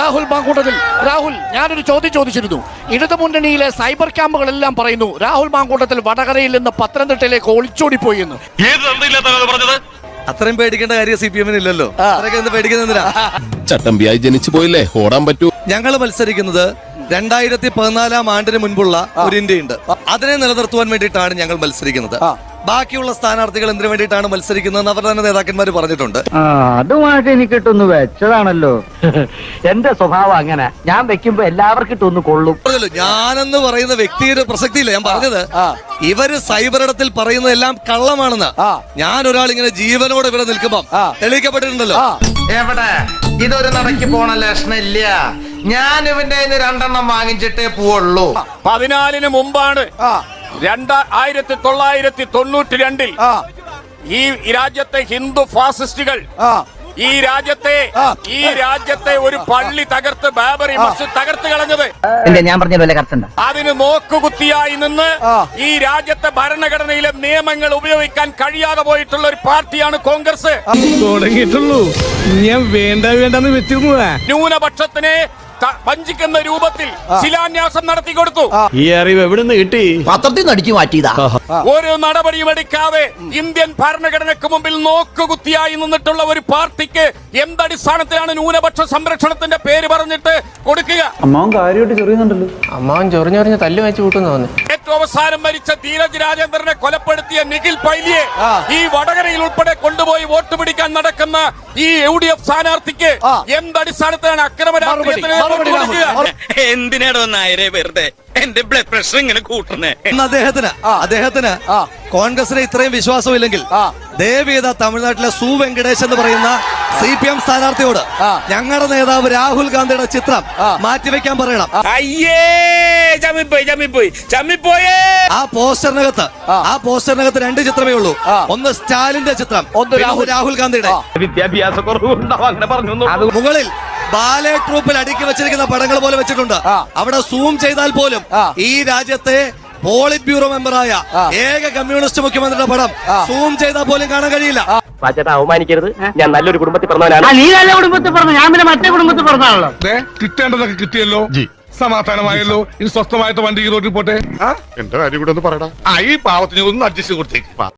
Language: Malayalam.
രാഹുൽ മാങ്കൂട്ടത്തിൽ. രാഹുൽ ഞാനൊരു ചോദ്യം ചോദിച്ചിരുന്നു. ഇടതുമുന്നണിയിലെ സൈബർ ക്യാമ്പുകളെല്ലാം പറയുന്നു രാഹുൽ മാങ്കൂട്ടത്തിൽ വടകരയിൽ നിന്ന് പത്തനംതിട്ടയിലേക്ക് ഒളിച്ചോടിപ്പോയി എന്ന് അത്രയും പേടിക്കേണ്ട കാര്യം സി പി എമ്മിന് ഇല്ലല്ലോ. അത്രയൊക്കെ എന്ത് പേടിക്കുന്നതിനാ. ചട്ടമ്പിയായി ജനിച്ചു പോയില്ലേ? ഓടാൻ പറ്റൂ. ഞങ്ങൾ മത്സരിക്കുന്നത് രണ്ടായിരത്തി പതിനാലാം ആണ്ടിന് മുൻപുള്ള ഒരു ഇന്ത്യയുണ്ട്. അതിനെ നിലനിർത്തുവാൻ വേണ്ടിയിട്ടാണ് ഞങ്ങൾ മത്സരിക്കുന്നത്. ബാക്കിയുള്ള സ്ഥാനാർത്ഥികൾ എന്തിനു വേണ്ടിയിട്ടാണ് മത്സരിക്കുന്നതെന്ന് അവർ തന്നെ നേതാക്കന്മാർ പറഞ്ഞിട്ടുണ്ട്. ആ അതുമായിട്ട് എനിക്ക് ഇട്ടൊന്ന് വെച്ചതാണല്ലോ. എന്റെ സ്വഭാവം അങ്ങനെ. ഞാൻ വെക്കുമ്പോ എല്ലാവർക്കും ഇട്ടൊന്ന് കൊള്ളും. ഞാനെന്ന് പറയുന്ന വ്യക്തിയുടെ പ്രസക്തിയില്ല. ഞാൻ പറഞ്ഞത് ഇവർ സൈബറിടത്തിൽ പറയുന്നതെല്ലാം കള്ളമാണെന്ന്. ഞാൻ ഒരാൾ ഇങ്ങനെ ജീവനോടെ ഇവിടെ നിൽക്കുമ്പോ തെളിയിക്കപ്പെട്ടിട്ടുണ്ടല്ലോ. എവിടെ? ഇതൊരു നടക്ക് പോണ ലക്ഷണില്ല ഞാൻ ഇവന്റെ കയ്യിന്ന് രണ്ടെണ്ണം വാങ്ങിച്ചിട്ടേ പോവുള്ളൂ. പതിനാലിന് മുമ്പാണ്. രണ്ട ആയിരത്തി തൊള്ളായിരത്തി തൊണ്ണൂറ്റി രണ്ടിൽ ഈ രാജ്യത്തെ ഹിന്ദു ഫാസിസ്റ്റുകൾ ഈ രാജ്യത്തെ ഈ രാജ്യത്തെ ഒരു പള്ളി തകർത്ത് ബാബറി മസ്ജിദ് തകർത്ത് കളഞ്ഞത്. ഞാൻ പറഞ്ഞ അതിന് നോക്കുകുത്തിയായി നിന്ന് ഈ രാജ്യത്തെ ഭരണഘടനയിലെ നിയമങ്ങൾ ഉപയോഗിക്കാൻ കഴിയാതെ പോയിട്ടുള്ള ഒരു പാർട്ടിയാണ് കോൺഗ്രസ്. തുടങ്ങിയിട്ടുള്ളൂ. ഞാൻ വേണ്ട വേണ്ടെന്ന് വെച്ചിരുന്നു ന്യൂനപക്ഷത്തിനെ വഞ്ചിക്കുന്ന രൂപത്തിൽ ശിലാന്യാസം നടത്തി കൊടുത്തു. ഈ അറിവ് എവിടുന്ന് കിട്ടി? പത്രത്തിൽ നടിച്ചു മാറ്റിയതാ. ഒരു നടപടിയും എടുക്കാതെ ഇന്ത്യൻ ഭരണഘടനയ്ക്ക് മുമ്പിൽ നോക്കുകുത്തിയായി നിന്നിട്ടുള്ള ഒരു പാർട്ടിക്ക് എന്തടിസ്ഥാനത്തിലാണ് ന്യൂനപക്ഷ സംരക്ഷണത്തിന്റെ പേര് പറഞ്ഞിട്ട് കൊടുക്കുക? അമ്മാവൻ കാര്യമായിട്ട് ചെറിയുന്നുണ്ടല്ലോ അമ്മാവൻ ചൊറിഞ്ഞൊറിഞ്ഞ് തല്ലു വെച്ച് കൂട്ടുന്നു തോന്നുന്നു ഏറ്റവും അവസാനം മരിച്ച ധീരജ് രാജേന്ദ്രനെ കൊലപ്പെടുത്തിയ നിഖിൽ പൈലിയെ ഈ വടകരയിൽ ഉൾപ്പെടെ കൊണ്ടുപോയി വോട്ട് പിടിക്കാൻ നടക്കുന്ന ഈ യു ഡി എഫ് സ്ഥാനാർത്ഥിക്ക് എന്തടിസ്ഥാനത്തിലാണ് അക്രമ. എന്തിനാടോ നായരെ വെറുതെ? എന്റെ ബ്ലഡ് പ്രഷർ ഇങ്ങനെ കൂട്ടുന്നേ. ആ. അദ്ദേഹത്തിന് അദ്ദേഹത്തിന് കോൺഗ്രസിന് ഇത്രയും വിശ്വാസമില്ലെങ്കിൽ ദേവീത തമിഴ്നാട്ടിലെ സു വെങ്കടേഷ് എന്ന് പറയുന്ന സി പി എം സ്ഥാനാർത്ഥിയോട് ഞങ്ങളുടെ നേതാവ് രാഹുൽ ഗാന്ധിയുടെ ചിത്രം മാറ്റിവെക്കാൻ പറയണം. അയ്യേ ചമ്മിപ്പോയി ചമ്മിപ്പോയി ചമ്മിപ്പോയേ. ആ പോസ്റ്ററിനകത്ത് ആ. പോസ്റ്ററിനകത്ത് രണ്ട് ചിത്രമേ ഉള്ളൂ. ഒന്ന് സ്റ്റാലിന്റെ ചിത്രം ഒന്ന് രാഹുൽ. രാഹുൽ ഗാന്ധിയുടെ. വിദ്യാഭ്യാസ കുറവുണ്ടാവും അങ്ങനെ പറഞ്ഞു മുകളിൽ ബാലെ ട്രൂപ്പിൽ അടുക്കി വെച്ചിരിക്കുന്ന പടങ്ങൾ പോലെ വെച്ചിട്ടുണ്ട്. അവിടെ സൂം ചെയ്താൽ പോലും ഈ രാജ്യത്തെ പോളിറ്റ് ബ്യൂറോ മെമ്പറായ ഏക കമ്മ്യൂണിസ്റ്റ് മുഖ്യമന്ത്രിയുടെ പടം സൂം ചെയ്താൽ പോലും കാണാൻ കഴിയില്ല. പാച്ചേട്ടാ അവമാനിക്കരുത്. ഞാൻ നല്ലൊരു കുടുംബത്തിൽ പറഞ്ഞവനാണ് നീ നല്ല കുടുംബത്തിൽ പറഞ്ഞു ഞാൻ പിന്നെ മറ്റേ കുടുംബത്തിൽ പറഞ്ഞാണല്ലോ കിട്ടേണ്ടതൊക്കെ കിട്ടിയല്ലോ. സമാധാനമായല്ലോ. ഇനി സ്വസ്ഥമായിട്ട് വണ്ടി റോട്ടിൽ പോട്ടെ? എന്റെ കാര്യം കൂടെ ഒന്ന് പറയടാ. ആ ഈ പാവത്തിന് ഒന്ന് അഡ്ജസ്റ്റ് കൊടുത്തേക്ക്.